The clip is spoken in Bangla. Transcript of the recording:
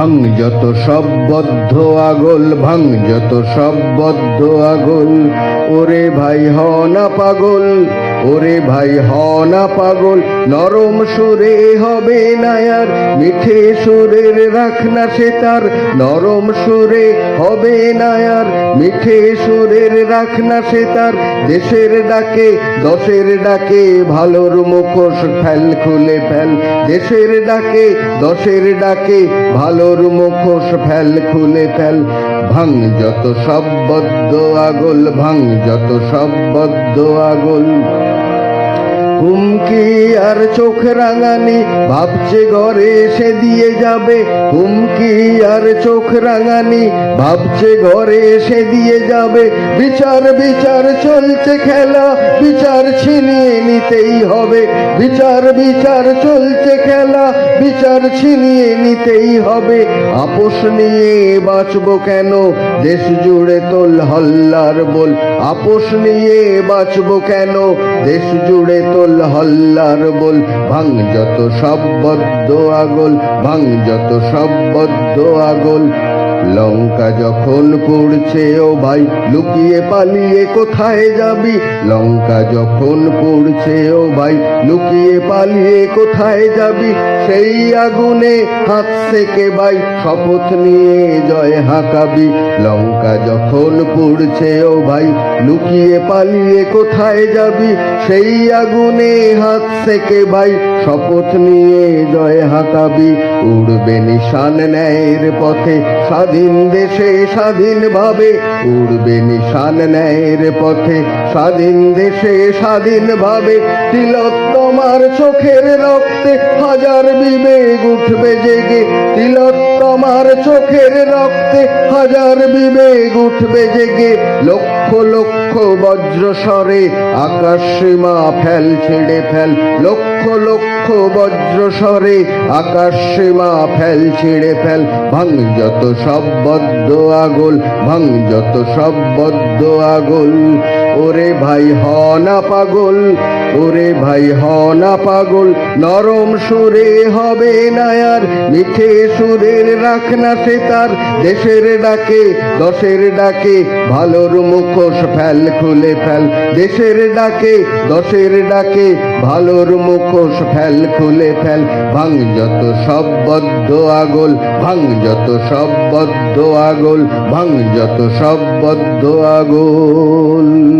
ভাঙ যত সব বদ্ধ আগল, ভাঙ যত সব বদ্ধ আগল। ওরে ভাই হ না পাগল, ওরে ভাই হ না পাগল, নরম সুরে হবে না আর মিঠে সুরের রাখ না সে তার, নরম সুরে হবে না আর। মিঠে সুরের রাখ না সে তার, দেশের ডাকে, দশের ডাকে ভালোর মুখোশ ফেল খুলে ফেল দেশের ডাকে, দশের ডাকে ভালোর মুখোশ ফেল খুলে ফেল ভাঙ যত সব বদ্ধ আগল, ভাঙ যত সব বদ্ধ আগল। হুমকি আর চোখ রাঙানি, ভাবছে ঘরে এসে দিয়ে যাবে। হুমকি আর চোখ রাঙানি, ভাবছে ঘরে এসে দিয়ে যাবে। বিচার বিচার চলছে খেলা, বিচার ছিনিয়ে নিতেই হবে। বিচার বিচার চলছে খেলা, বিচার ছিনিয়ে নিতেই হবে। আপোষ নিয়ে বাঁচবো কেন? দেশ জুড়ে তোল হল্লার বল। আপোষ নিয়ে বাঁচবো কেন? দেশ জুড়ে তোল হল্লার বল ভাঙ যত সব বদ্ধ আগল ভাঙ যত সব বদ্ধ আগল। লঙ্কা যখন পড়ছে, ও ভাই, লুকিয়ে পালিয়ে কোথায় যাবি? লঙ্কা যখন পড়ছে, ও ভাই, লুকিয়ে পালিয়ে কোথায় যাবি? সেই আগুনে হাত থেকে ভাই? শপথ নিয়ে জয় হাঁকাবি। লঙ্কা যখন পড়ছে, ও ভাই, লুকিয়ে পালিয়ে কোথায় যাবি? সেই আগুনে হাত থেকে ভাই? শপথ নিয়ে জয় হাতাবি, উড়বে নিশান ন্যায়ের পথে। স্বাধীন দেশে স্বাধীন ভাবে উড়বে নিশান ন্যায়ের পথে। স্বাধীন দেশে স্বাধীন ভাবে তিলক তোমার চোখের রক্তে হাজার বিবেক উঠবে জেগে। তিলক তোমার চোখের রক্তে হাজার বিবেক উঠবে জেগে। লক্ষ লক্ষ বজ্র স্বরে, আকাশ সীমা ফেল, ছেড়ে ফেল। লক্ষ লক্ষ বজ্র স্বরে, আকাশ সীমা ফেল, ছেড়ে ফেল। ভাঙ যত সব বদ্ধ আগল, ভাঙ যত সব বদ্ধ আগল। ওরে ভাই হ না পাগল, ওরে ভাই হ না পাগল, নরম সুরে হবে না আর মিঠে সুরের রাখ না সে তার, দেশের ডাকে, দশের ডাকে, ভালোর মুখোশ ফেল, খুলে ফেল, দেশের ডাকে, দশের ডাকে, ভালোর মুখোশ ফেল, খুলে ফেল, ভাঙ যত সব বদ্ধ আগল, ভাঙ যত সব বদ্ধ আগল, ভাঙ যত সব বদ্ধ আগল।